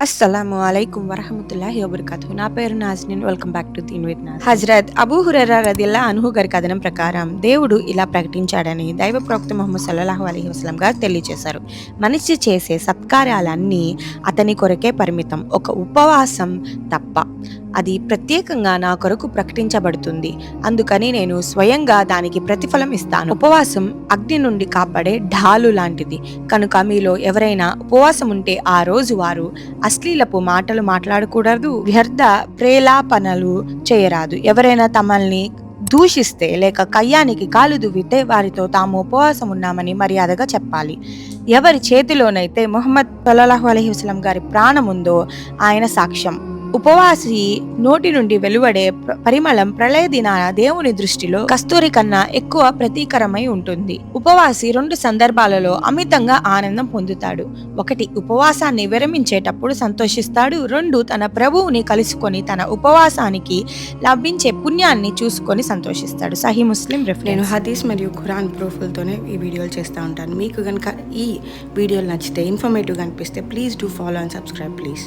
అస్సలాము అలైకుం వరహమతుల్లాహి వబర్కాతు నా పేరు Nazneen. Welcome back to Deen with Naaz Hazrat Abu Hurairah రదిల్లా అనుహు గారి కథనం ప్రకారం దేవుడు ఇలా ప్రకటించాడని దైవ ప్రవక్త ముహమ్మద్ సల్లాహు అలహి వసల్లం గారు తెలియజేశారు. మనిషి చేసే సత్కార్యాలన్నీ అతని కొరకే పరిమితం. ఒక ఉపవాసం తప్ప. అది ప్రత్యేకంగా నా కొరకు ప్రకటించబడుతుంది. అందుకని నేను స్వయంగా దానికి ప్రతిఫలం ఇస్తాను. ఉపవాసం అగ్ని నుండి కాపాడే ఢాలు లాంటిది. కనుక మీలో ఎవరైనా ఉపవాసం ఉంటే ఆ రోజు వారు అశ్లీలపు మాటలు మాట్లాడకూడదు వ్యర్థ ప్రేలాపనలు చేయరాదు. ఎవరైనా తమల్ని దూషిస్తే లేక కయ్యానికి కాలు దువ్వితే వారితో తాము ఉపవాసం ఉన్నామని మర్యాదగా చెప్పాలి. ఎవరి చేతిలోనైతే మొహమ్మద్ సల్లాహు అలహి గారి ప్రాణం ఉందో ఆయన సాక్ష్యం. ఉపవాసి నోటి నుండి వెలువడే పరిమళం ప్రళయ దినాన దేవుని దృష్టిలో కస్తూరి కన్నా ఎక్కువ ప్రతీకరమై ఉంటుంది. ఉపవాసి రెండు సందర్భాలలో అమితంగా ఆనందం పొందుతాడు. ఒకటి ఉపవాసాన్ని విరమించేటప్పుడు సంతోషిస్తాడు. రెండు తన ప్రభువుని కలుసుకొని తన ఉపవాసానికి లభించే పుణ్యాన్ని చూసుకొని సంతోషిస్తాడు. సహీ ముస్లిం నేను హదీస్ మరియు ఖురాన్ ప్రూఫ్లతోనే ఈ వీడియోలు చేస్తూ ఉంటాను. మీకు కనుక ఈ వీడియోలు నచ్చితే ఇన్ఫర్మేటివ్గా అనిపిస్తే please do follow and subscribe please